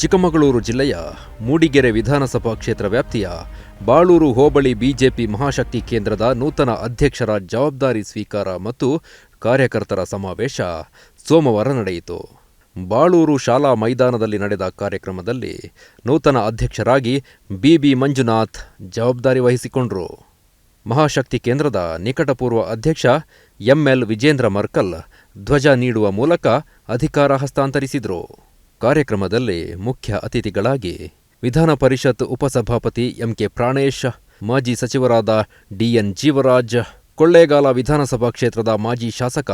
ಚಿಕ್ಕಮಗಳೂರು ಜಿಲ್ಲೆಯ ಮೂಡಿಗೆರೆ ವಿಧಾನಸಭಾ ಕ್ಷೇತ್ರ ವ್ಯಾಪ್ತಿಯ ಬಾಳೂರು ಹೋಬಳಿ ಬಿಜೆಪಿ ಮಹಾಶಕ್ತಿ ಕೇಂದ್ರದ ನೂತನ ಅಧ್ಯಕ್ಷರ ಜವಾಬ್ದಾರಿ ಸ್ವೀಕಾರ ಮತ್ತು ಕಾರ್ಯಕರ್ತರ ಸಮಾವೇಶ ಸೋಮವಾರ ನಡೆಯಿತು. ಬಾಳೂರು ಶಾಲಾ ಮೈದಾನದಲ್ಲಿ ನಡೆದ ಕಾರ್ಯಕ್ರಮದಲ್ಲಿ ನೂತನ ಅಧ್ಯಕ್ಷರಾಗಿ ಬಿಬಿ ಮಂಜುನಾಥ್ ಜವಾಬ್ದಾರಿ ವಹಿಸಿಕೊಂಡರು. ಮಹಾಶಕ್ತಿ ಕೇಂದ್ರದ ನಿಕಟಪೂರ್ವ ಅಧ್ಯಕ್ಷ ಎಂಎಲ್ ವಿಜೇಂದ್ರ ಮರ್ಕಲ್ ಧ್ವಜ ನೀಡುವ ಮೂಲಕ ಅಧಿಕಾರ ಹಸ್ತಾಂತರಿಸಿದರು. ಕಾರ್ಯಕ್ರಮದಲ್ಲಿ ಮುಖ್ಯ ಅತಿಥಿಗಳಾಗಿ ವಿಧಾನ ಪರಿಷತ್ ಉಪಸಭಾಪತಿ ಎಂಕೆ ಪ್ರಾಣೇಶ್, ಮಾಜಿ ಸಚಿವರಾದ ಡಿಎನ್ ಜೀವರಾಜ್, ಕೊಳ್ಳೇಗಾಲ ವಿಧಾನಸಭಾ ಕ್ಷೇತ್ರದ ಮಾಜಿ ಶಾಸಕ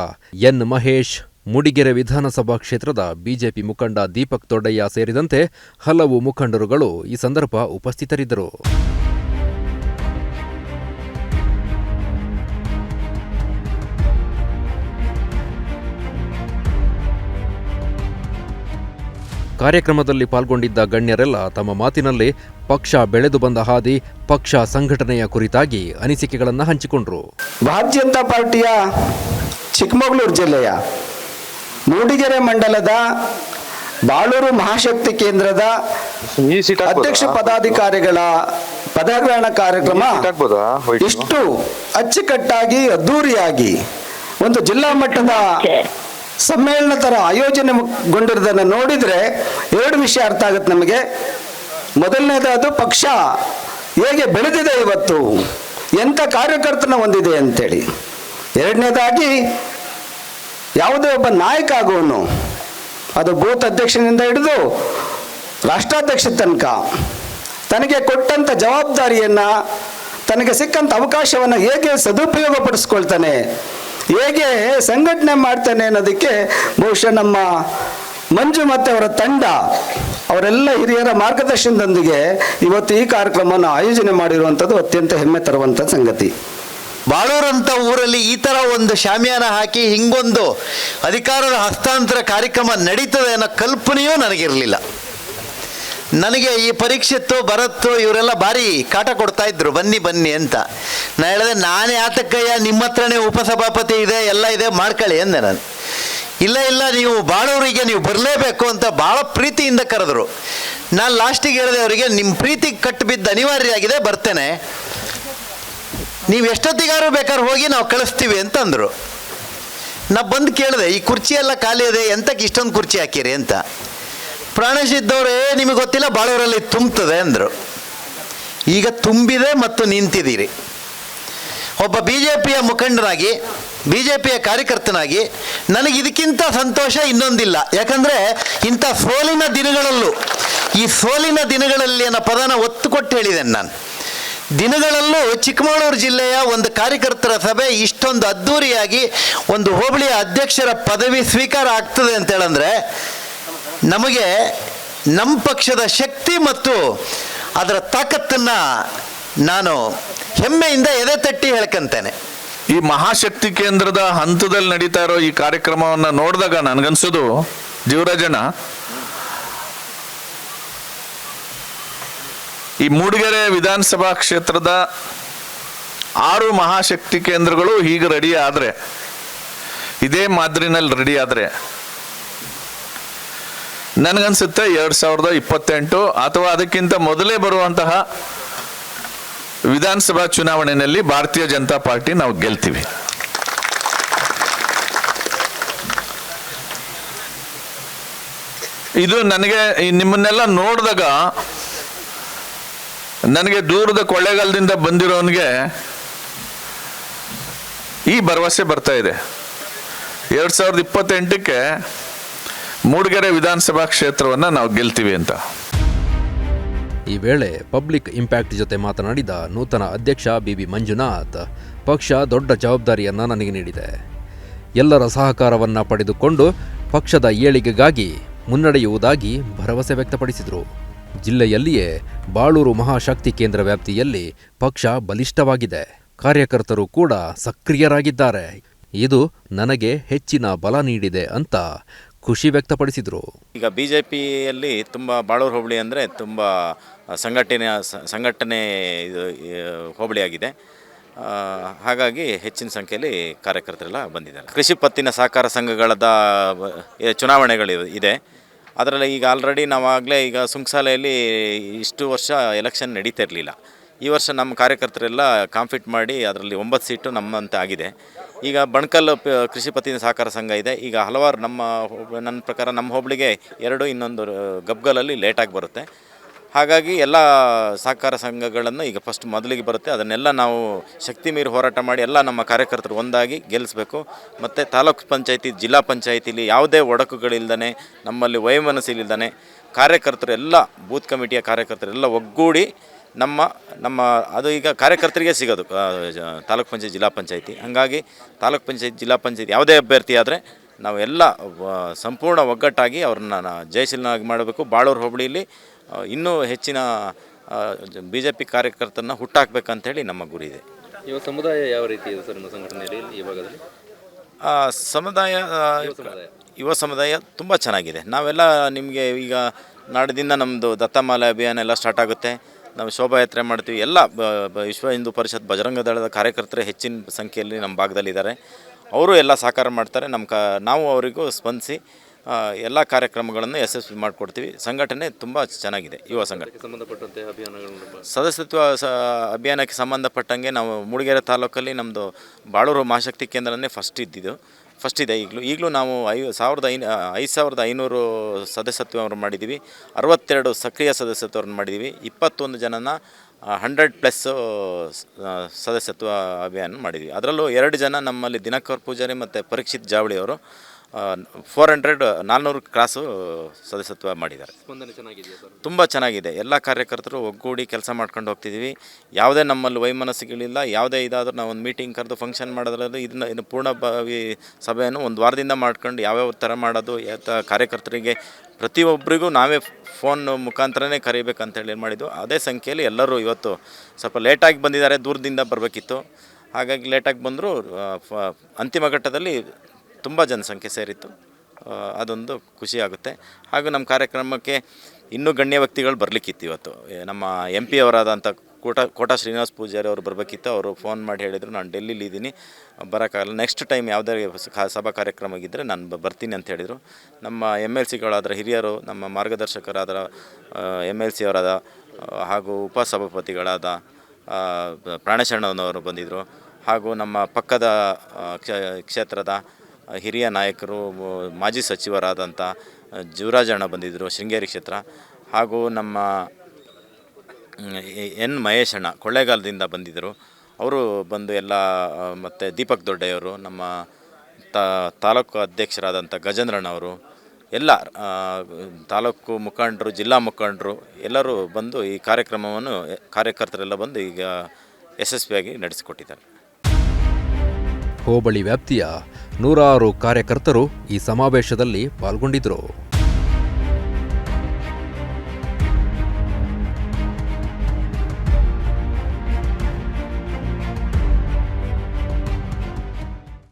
ಎನ್ ಮಹೇಶ್, ಮೂಡಿಗೆರೆ ವಿಧಾನಸಭಾ ಕ್ಷೇತ್ರದ ಬಿಜೆಪಿ ಮುಖಂಡ ದೀಪಕ್ ದೊಡ್ಡಯ್ಯ ಸೇರಿದಂತೆ ಹಲವು ಮುಖಂಡರುಗಳು ಈ ಸಂದರ್ಭ ಉಪಸ್ಥಿತರಿದ್ದರು. ಕಾರ್ಯಕ್ರಮದಲ್ಲಿ ಪಾಲ್ಗೊಂಡಿದ್ದ ಗಣ್ಯರೆಲ್ಲ ತಮ್ಮ ಮಾತಿನಲ್ಲಿ ಪಕ್ಷ ಬೆಳೆದು ಬಂದ ಹಾದಿ ಪಕ್ಷ ಸಂಘಟನೆಯ ಕುರಿತಾಗಿ ಅನಿಸಿಕೆಗಳನ್ನು ಹಂಚಿಕೊಂಡರು. ಭಾರತೀಯ ಜನತಾ ಪಾರ್ಟಿಯ ಚಿಕ್ಕಮಗಳೂರು ಜಿಲ್ಲೆಯ ಮೂಡಿಗೆರೆ ಮಂಡಲದ ಬಾಳೂರು ಮಹಾಶಕ್ತಿ ಕೇಂದ್ರದ ಅಧ್ಯಕ್ಷ ಪದಾಧಿಕಾರಿಗಳ ಪದಗ್ರಹಣ ಕಾರ್ಯಕ್ರಮ. ಇಷ್ಟು ಅಚ್ಚುಕಟ್ಟಾಗಿ ಅದ್ದೂರಿಯಾಗಿ ಒಂದು ಜಿಲ್ಲಾ ಮಟ್ಟದ ಸಮ್ಮೇಳನ ತರ ಆಯೋಜನೆಗೊಂಡಿರೋದನ್ನು ನೋಡಿದರೆ ಎರಡು ವಿಷಯ ಅರ್ಥ ಆಗುತ್ತೆ ನಮಗೆ. ಮೊದಲನೇದಾದ್ರು ಪಕ್ಷ ಹೇಗೆ ಬೆಳೆದಿದೆ ಇವತ್ತು? ಎಂಥ ಕಾರ್ಯಕರ್ತನ ಹೊಂದಿದೆ ಅಂತೇಳಿ. ಎರಡನೇದಾಗಿ ಯಾವುದೇ ಒಬ್ಬ ನಾಯಕ ಆಗುವನು ಅದು ಬೂತ್ ಅಧ್ಯಕ್ಷನಿಂದ ಹಿಡಿದು ರಾಷ್ಟ್ರಾಧ್ಯಕ್ಷ ತನಕ ತನಗೆ ಕೊಟ್ಟಂಥ ಜವಾಬ್ದಾರಿಯನ್ನು, ತನಗೆ ಸಿಕ್ಕಂಥ ಅವಕಾಶವನ್ನು ಹೇಗೆ ಸದುಪಯೋಗ ಪಡಿಸ್ಕೊಳ್ತಾನೆ ಹೇಗೆ ಸಂಘಟನೆ ಮಾಡ್ತಾನೆ ಅನ್ನೋದಕ್ಕೆ ಬಹುಶಃ ನಮ್ಮ ಮಂಜು ಮತ್ತೆ ಅವರ ತಂಡ, ಅವರೆಲ್ಲ ಹಿರಿಯರ ಮಾರ್ಗದರ್ಶನದೊಂದಿಗೆ ಇವತ್ತು ಈ ಕಾರ್ಯಕ್ರಮವನ್ನು ಆಯೋಜನೆ ಮಾಡಿರುವಂಥದ್ದು ಅತ್ಯಂತ ಹೆಮ್ಮೆ ತರುವಂಥ ಸಂಗತಿ. ಬಾಳೂರಂಥ ಊರಲ್ಲಿ ಈ ಥರ ಒಂದು ಶಾಮಿಯಾನ ಹಾಕಿ ಹಿಂಗೊಂದು ಅಧಿಕಾರದ ಹಸ್ತಾಂತರ ಕಾರ್ಯಕ್ರಮ ನಡೀತದೆ ಅನ್ನೋ ಕಲ್ಪನೆಯೂ ನನಗಿರಲಿಲ್ಲ. ನನಗೆ ಈ ಪರೀಕ್ಷಿತ್ತು ಭರತ್ತು ಇವರೆಲ್ಲ ಭಾರಿ ಕಾಟ ಕೊಡ್ತಾ ಇದ್ರು. ಬನ್ನಿ ಬನ್ನಿ ಅಂತ. ನಾನು ಹೇಳಿದೆ, ನಾನೇ ಆತಕ್ಕಯ್ಯ, ನಿಮ್ಮ ಹತ್ರನೇ ಉಪಸಭಾಪತಿ ಇದೆ, ಎಲ್ಲ ಇದೆ, ಮಾಡ್ಕೊಳ್ಳಿ ಅಂದೆ ನಾನು. ಇಲ್ಲ ಇಲ್ಲ, ನೀವು ಬಾಳೋರಿಗೆ ನೀವು ಬರಲೇಬೇಕು ಅಂತ ಭಾಳ ಪ್ರೀತಿಯಿಂದ ಕರೆದ್ರು. ನಾನು ಲಾಸ್ಟಿಗೆ ಹೇಳಿದೆ ಅವರಿಗೆ ನಿಮ್ಮ ಪ್ರೀತಿ ಕಟ್ಟು ಬಿದ್ದು ಅನಿವಾರ್ಯ ಆಗಿದೆ ಬರ್ತೇನೆ. ನೀವು ಎಷ್ಟೊತ್ತಿಗಾರು ಬೇಕಾದ್ರೆ ಹೋಗಿ ನಾವು ಕಳಿಸ್ತೀವಿ ಅಂತಂದರು. ನಾ ಬಂದು ಕೇಳಿದೆ, ಈ ಕುರ್ಚಿ ಎಲ್ಲ ಖಾಲಿ ಇದೆ, ಎಂತಕ್ಕೆ ಇಷ್ಟೊಂದು ಕುರ್ಚಿ ಹಾಕಿರಿ ಅಂತ. ಪ್ರಾಣೇಶ್ ಇದ್ದವರೇ ನಿಮಗೆ ಗೊತ್ತಿಲ್ಲ, ಬಾಳೂರಲ್ಲಿ ತುಂಬ್ತದೆ ಅಂದರು. ಈಗ ತುಂಬಿದೆ ಮತ್ತು ನಿಂತಿದ್ದೀರಿ. ಒಬ್ಬ ಬಿ ಜೆ ಪಿಯ ಮುಖಂಡನಾಗಿ ಬಿ ಜೆ ಪಿಯ ಕಾರ್ಯಕರ್ತನಾಗಿ ನನಗೆ ಇದಕ್ಕಿಂತ ಸಂತೋಷ ಇನ್ನೊಂದಿಲ್ಲ. ಯಾಕಂದರೆ ಇಂಥ ಸೋಲಿನ ದಿನಗಳಲ್ಲೂ, ಈ ಸೋಲಿನ ದಿನಗಳಲ್ಲಿ ಅನ್ನೋ ಪದನ ಒತ್ತು ಕೊಟ್ಟು ಹೇಳಿದ್ದೇನೆ ನಾನು. ದಿನಗಳಲ್ಲೂ ಚಿಕ್ಕಮಗಳೂರು ಜಿಲ್ಲೆಯ ಒಂದು ಕಾರ್ಯಕರ್ತರ ಸಭೆ ಇಷ್ಟೊಂದು ಅದ್ಧೂರಿಯಾಗಿ ಒಂದು ಹೋಬಳಿಯ ಅಧ್ಯಕ್ಷರ ಪದವಿ ಸ್ವೀಕಾರ ಆಗ್ತದೆ ಅಂತ ಹೇಳಂದ್ರೆ ನಮಗೆ ನಮ್ಮ ಪಕ್ಷದ ಶಕ್ತಿ ಮತ್ತು ಅದರ ತಾಕತ್ತನ್ನು ನಾನು ಹೆಮ್ಮೆಯಿಂದ ಎದೆ ತಟ್ಟಿ ಹೇಳ್ಕಂತೇನೆ. ಈ ಮಹಾಶಕ್ತಿ ಕೇಂದ್ರದ ಹಂತದಲ್ಲಿ ನಡೀತಾ ಇರೋ ಈ ಕಾರ್ಯಕ್ರಮವನ್ನು ನೋಡಿದಾಗ ನನಗನ್ಸೋದು, ಜೀವರಾಜಣ್ಣ, ಈ ಮೂಡಿಗೆರೆ ವಿಧಾನಸಭಾ ಕ್ಷೇತ್ರದ ಆರು ಮಹಾಶಕ್ತಿ ಕೇಂದ್ರಗಳು ಹೀಗೆ ರೆಡಿ ಆದರೆ, ಇದೇ ಮಾದರಿನಲ್ಲಿ ರೆಡಿ ಆದ್ರೆ ನನಗನ್ಸುತ್ತೆ ಎರಡ್ ಸಾವಿರದ ಇಪ್ಪತ್ತೆಂಟು ಅಥವಾ ಅದಕ್ಕಿಂತ ಮೊದಲೇ ಬರುವಂತಹ ವಿಧಾನಸಭಾ ಚುನಾವಣೆಯಲ್ಲಿ ಭಾರತೀಯ ಜನತಾ ಪಾರ್ಟಿ ನಾವು ಗೆಲ್ತೀವಿ. ಇದು ನನಗೆ ನಿಮ್ಮನ್ನೆಲ್ಲ ನೋಡಿದಾಗ ನನಗೆ ದೂರದ ಕೊಳ್ಳೆಗಾಲದಿಂದ ಬಂದಿರೋನ್ಗೆ ಈ ಭರವಸೆ ಬರ್ತಾ ಇದೆ. ಎರಡ್ ಸಾವಿರದ ಇಪ್ಪತ್ತೆಂಟಕ್ಕೆ ಮೂಡಿಗೆರೆ ವಿಧಾನಸಭಾ ಕ್ಷೇತ್ರವನ್ನ ನಾವು ಗೆಲ್ತೀವಿ ಅಂತ. ಈ ವೇಳೆ ಪಬ್ಲಿಕ್ ಇಂಪ್ಯಾಕ್ಟ್ ಜೊತೆ ಮಾತನಾಡಿದ ನೂತನ ಅಧ್ಯಕ್ಷ ಬಿಬಿ ಮಂಜುನಾಥ್, ಪಕ್ಷ ದೊಡ್ಡ ಜವಾಬ್ದಾರಿಯನ್ನ ನನಗೆ ನೀಡಿದೆ. ಎಲ್ಲರ ಸಹಕಾರವನ್ನ ಪಡೆದುಕೊಂಡು ಪಕ್ಷದ ಏಳಿಗೆಗಾಗಿ ಮುನ್ನಡೆಯುವುದಾಗಿ ಭರವಸೆ ವ್ಯಕ್ತಪಡಿಸಿದರು. ಜಿಲ್ಲೆಯಲ್ಲಿಯೇ ಬಾಳೂರು ಮಹಾಶಕ್ತಿ ಕೇಂದ್ರ ವ್ಯಾಪ್ತಿಯಲ್ಲಿ ಪಕ್ಷ ಬಲಿಷ್ಠವಾಗಿದೆ. ಕಾರ್ಯಕರ್ತರು ಕೂಡ ಸಕ್ರಿಯರಾಗಿದ್ದಾರೆ. ಇದು ನನಗೆ ಹೆಚ್ಚಿನ ಬಲ ನೀಡಿದೆ ಅಂತ ಖುಷಿ ವ್ಯಕ್ತಪಡಿಸಿದರು. ಈಗ ಬಿ ಜೆ ಪಿಯಲ್ಲಿ ತುಂಬ ಬಾಳೂರು ಹೋಬಳಿ ಅಂದರೆ ತುಂಬ ಸಂಘಟನೆ ಸಂಘಟನೆ ಇದು ಹೋಬಳಿಯಾಗಿದೆ ಹಾಗಾಗಿ ಹೆಚ್ಚಿನ ಸಂಖ್ಯೆಯಲ್ಲಿ ಕಾರ್ಯಕರ್ತರೆಲ್ಲ ಬಂದಿದ್ದಾರೆ. ಕೃಷಿ ಪತ್ತಿನ ಸಹಕಾರ ಸಂಘಗಳದ ಚುನಾವಣೆಗಳು ಇದೆ. ಅದರಲ್ಲಿ ಈಗ ಆಲ್ರೆಡಿ ನಾವಾಗಲೇ ಈಗ ಸುಂಕಸಾಲೆಯಲ್ಲಿ ಇಷ್ಟು ವರ್ಷ ಎಲೆಕ್ಷನ್ ನಡೀತಾ ಇರಲಿಲ್ಲ. ಈ ವರ್ಷ ನಮ್ಮ ಕಾರ್ಯಕರ್ತರೆಲ್ಲ ಕಾಂಫಿಟ್ ಮಾಡಿ ಅದರಲ್ಲಿ ಒಂಬತ್ತು ಸೀಟು ನಮ್ಮಂತೆ ಆಗಿದೆ. ಈಗ ಬಣಕಲ್ ಕೃಷಿ ಪತ್ತಿನ ಸಹಕಾರ ಸಂಘ ಇದೆ. ಈಗ ಹಲವಾರು ನಮ್ಮ ನನ್ನ ಪ್ರಕಾರ ನಮ್ಮ ಹೋಬಳಿಗೆ ಎರಡು, ಇನ್ನೊಂದು ಗಬ್ಗಲಲ್ಲಿ ಲೇಟಾಗಿ ಬರುತ್ತೆ. ಹಾಗಾಗಿ ಎಲ್ಲ ಸಹಕಾರ ಸಂಘಗಳನ್ನು ಈಗ ಫಸ್ಟ್ ಮೊದಲಿಗೆ ಬರುತ್ತೆ. ಅದನ್ನೆಲ್ಲ ನಾವು ಶಕ್ತಿ ಮೀರಿ ಹೋರಾಟ ಮಾಡಿ ಎಲ್ಲ ನಮ್ಮ ಕಾರ್ಯಕರ್ತರು ಒಂದಾಗಿ ಗೆಲ್ಲಿಸಬೇಕು ಮತ್ತು ತಾಲೂಕು ಪಂಚಾಯತಿ, ಜಿಲ್ಲಾ ಪಂಚಾಯತಿಲಿ ಯಾವುದೇ ಒಡಕುಗಳಿಲ್ದೇ ನಮ್ಮಲ್ಲಿ ವಯಮನಸ್ಸಿಲ್ಲದೆ ಕಾರ್ಯಕರ್ತರು ಎಲ್ಲ, ಬೂತ್ ಕಮಿಟಿಯ ಕಾರ್ಯಕರ್ತರೆಲ್ಲ ಒಗ್ಗೂಡಿ ನಮ್ಮ ನಮ್ಮ ಅದು ಈಗ ಕಾರ್ಯಕರ್ತರಿಗೆ ಸಿಗೋದು. ತಾಲೂಕು ಪಂಚಾಯತ್ ಜಿಲ್ಲಾ ಪಂಚಾಯತಿ. ಹಾಗಾಗಿ ತಾಲೂಕ್ ಪಂಚಾಯತ್ ಜಿಲ್ಲಾ ಪಂಚಾಯತ್ ಯಾವುದೇ ಅಭ್ಯರ್ಥಿ ಆದರೆ ನಾವೆಲ್ಲ ಸಂಪೂರ್ಣ ಒಗ್ಗಟ್ಟಾಗಿ ಅವ್ರನ್ನ ಜಯಶೀಲನಾಗಿ ಮಾಡಬೇಕು. ಬಾಳೂರು ಹೋಬಳಿಯಲ್ಲಿ ಇನ್ನೂ ಹೆಚ್ಚಿನ ಬಿ ಜೆ ಪಿ ಕಾರ್ಯಕರ್ತರನ್ನ ಹುಟ್ಟಾಕ್ಬೇಕಂತೇಳಿ ನಮ್ಮ ಗುರಿ ಇದೆ. ಇವಾಗ ಸಮುದಾಯ ಯಾವ ರೀತಿ ಇದೆ ಸರ್ ನಿಮ್ಮ ಸಂಘಟನೆಯಲ್ಲಿ ಈ ಭಾಗದಲ್ಲಿ ಸಮುದಾಯ ಯುವ ಸಮುದಾಯ. ತುಂಬ ಚೆನ್ನಾಗಿದೆ. ನಾವೆಲ್ಲ ನಿಮಗೆ ಈಗ ನಾಡಿದಿಂದ ನಮ್ಮದು ದತ್ತಮಾಲೆ ಅಭಿಯಾನ ಎಲ್ಲ ಸ್ಟಾರ್ಟ್ ಆಗುತ್ತೆ. ನಾವು ಶೋಭಾಯಾತ್ರೆ ಮಾಡ್ತೀವಿ. ಎಲ್ಲ ವಿಶ್ವ ಹಿಂದೂ ಪರಿಷತ್ ಬಜರಂಗ ದಳದ ಕಾರ್ಯಕರ್ತರು ಹೆಚ್ಚಿನ ಸಂಖ್ಯೆಯಲ್ಲಿ ನಮ್ಮ ಭಾಗದಲ್ಲಿದ್ದಾರೆ. ಅವರು ಎಲ್ಲ ಸಹಕಾರ ಮಾಡ್ತಾರೆ. ನಮ್ಮ ಕ ನಾವು ಅವರಿಗೂ ಸ್ಪಂದಿಸಿ ಎಲ್ಲ ಕಾರ್ಯಕ್ರಮಗಳನ್ನು ಯಶಸ್ವಿ ಮಾಡಿಕೊಡ್ತೀವಿ. ಸಂಘಟನೆ ತುಂಬ ಚೆನ್ನಾಗಿದೆ. ಯುವ ಸಂಘಟನೆ. ಸಂಬಂಧಪಟ್ಟಂತೆ ಅಭಿಯಾನಗಳು ಸದಸ್ಯತ್ವ ಸ ಅಭಿಯಾನಕ್ಕೆ ಸಂಬಂಧಪಟ್ಟಂಗೆ ನಾವು ಮೂಡಿಗೆರೆ ತಾಲೂಕಲ್ಲಿ ನಮ್ಮದು ಬಾಳೂರು ಮಹಾಶಕ್ತಿ ಕೇಂದ್ರನೇ ಫಸ್ಟ್ ಇದ್ದಿದ್ದು. ಫಸ್ಟ್ ಇದೆ. ಈಗಲೂ ಈಗಲೂ ನಾವು ಐ, ಸಾವಿರದ ಐ ಐದು ಸಾವಿರದ ಐನೂರು ಸದಸ್ಯತ್ವವನ್ನು ಮಾಡಿದ್ದೀವಿ ಅರವತ್ತೆರಡು ಸಕ್ರಿಯ ಸದಸ್ಯತ್ವವನ್ನು ಮಾಡಿದ್ದೀವಿ ಇಪ್ಪತ್ತೊಂದು ಜನನ ಹಂಡ್ರೆಡ್ ಪ್ಲಸ್ ಸದಸ್ಯತ್ವ ಅಭಿಯಾನ ಮಾಡಿದ್ವಿ. ಅದರಲ್ಲೂ ಎರಡು ಜನ ನಮ್ಮಲ್ಲಿ ದಿನಕರ್ ಪೂಜಾರಿ ಮತ್ತು ಪರೀಕ್ಷಿತ್ ಜಾವಳಿ ಅವರು. ಫೋರ್ ಹಂಡ್ರೆಡ್ ನಾಲ್ನೂರು ಕ್ರಾಸು ಸದಸ್ಯತ್ವ ಮಾಡಿದ್ದಾರೆ. ತುಂಬ ಚೆನ್ನಾಗಿದೆ. ಎಲ್ಲ ಕಾರ್ಯಕರ್ತರು ಒಗ್ಗೂಡಿ ಕೆಲಸ ಮಾಡ್ಕೊಂಡು ಹೋಗ್ತಿದ್ದೀವಿ ಯಾವುದೇ ನಮ್ಮಲ್ಲಿ ವೈಮನಸ್ಸುಗಳಿಲ್ಲ ಯಾವುದೇ ಇದಾದರೂ ನಾವು ಒಂದು ಮೀಟಿಂಗ್ ಕರೆದು ಫಂಕ್ಷನ್ ಮಾಡೋದ್ರಲ್ಲಿ ಇದನ್ನ ಇನ್ನು ಪೂರ್ಣಭಾವಿ ಸಭೆಯನ್ನು ಒಂದು ವಾರದಿಂದ ಮಾಡ್ಕೊಂಡು ಯಾವ್ಯಾವ ಥರ ಮಾಡೋದು ಯಾವ ಕಾರ್ಯಕರ್ತರಿಗೆ ಪ್ರತಿಯೊಬ್ಬರಿಗೂ ನಾವೇ ಫೋನ್ ಮುಖಾಂತರನೇ ಕರಿಬೇಕಂತೇಳಿ ಏನು ಮಾಡಿದ್ದು. ಅದೇ ಸಂಖ್ಯೆಯಲ್ಲಿ ಎಲ್ಲರೂ ಇವತ್ತು ಸ್ವಲ್ಪ ಲೇಟಾಗಿ ಬಂದಿದ್ದಾರೆ ದೂರದಿಂದ ಬರಬೇಕಿತ್ತು. ಹಾಗಾಗಿ ಲೇಟಾಗಿ ಬಂದರೂ ಅಂತಿಮ ಘಟ್ಟದಲ್ಲಿ ತುಂಬ ಜನಸಂಖ್ಯೆ ಸೇರಿತ್ತು. ಅದೊಂದು ಖುಷಿಯಾಗುತ್ತೆ ಹಾಗೂ ನಮ್ಮ ಕಾರ್ಯಕ್ರಮಕ್ಕೆ ಇನ್ನೂ ಗಣ್ಯ ವ್ಯಕ್ತಿಗಳು ಬರಲಿಕ್ಕಿತ್ತು ಇವತ್ತು. ನಮ್ಮ ಎಂ ಪಿ ಅವರಾದಂಥ ಕೋಟ ಕೋಟ ಶ್ರೀನಿವಾಸ್ ಪೂಜಾರಿ ಅವರು ಬರಬೇಕಿತ್ತು. ಅವರು ಫೋನ್ ಮಾಡಿ ಹೇಳಿದರು, ನಾನು ಡೆಲ್ಲಿಲಿ ಇದ್ದೀನಿ. ಬರೋಕ್ಕಾಗಲ್ಲ. ನೆಕ್ಸ್ಟ್ ಟೈಮ್ ಯಾವುದೇ ಸಭಾ ಕಾರ್ಯಕ್ರಮ ಇದ್ದರೆ ನಾನು ಬರ್ತೀನಿ ಅಂತ ಹೇಳಿದರು. ನಮ್ಮ ಎಂ ಎಲ್ ಸಿಗಳಾದ ಹಿರಿಯರು, ನಮ್ಮ ಮಾರ್ಗದರ್ಶಕರಾದ ಎಂ ಎಲ್ ಸಿ ಅವರಾದ ಹಾಗೂ ಉಪಸಭಾಪತಿಗಳಾದ ಪ್ರಾಣೇಶಣ್ಣನವರು ಬಂದಿದ್ದರು ಹಾಗೂ ನಮ್ಮ ಪಕ್ಕದ ಕ್ಷೇತ್ರದ ಹಿರಿಯ ನಾಯಕರು ಮಾಜಿ ಸಚಿವರಾದಂಥ ಜೀವರಾಜಣ್ಣ ಬಂದಿದ್ದರು ಶೃಂಗೇರಿ ಕ್ಷೇತ್ರ. ಹಾಗೂ ನಮ್ಮ ಎನ್ ಮಹೇಶಣ್ಣ ಕೊಳ್ಳೇಗಾಲದಿಂದ ಬಂದಿದ್ದರು ಅವರು ಬಂದು ಎಲ್ಲ ಮತ್ತು ದೀಪಕ್ ದೊಡ್ಡೆಯವರು ನಮ್ಮ ತಾಲೂಕು ಅಧ್ಯಕ್ಷರಾದಂಥ ಗಜೇಂದ್ರಣ್ಣವರು ಎಲ್ಲ ತಾಲೂಕು ಮುಖಂಡರು, ಜಿಲ್ಲಾ ಮುಖಂಡರು ಎಲ್ಲರೂ ಬಂದು ಈ ಕಾರ್ಯಕ್ರಮವನ್ನು ಕಾರ್ಯಕರ್ತರೆಲ್ಲ ಬಂದು ಈಗ ಯಶಸ್ವಿಯಾಗಿ ನಡೆಸಿಕೊಟ್ಟಿದ್ದಾರೆ. ಹೋಬಳಿ ವ್ಯಾಪ್ತಿಯ ನೂರಾರು ಕಾರ್ಯಕರ್ತರು ಈ ಸಮಾವೇಶದಲ್ಲಿ ಪಾಲ್ಗೊಂಡಿದ್ದರು.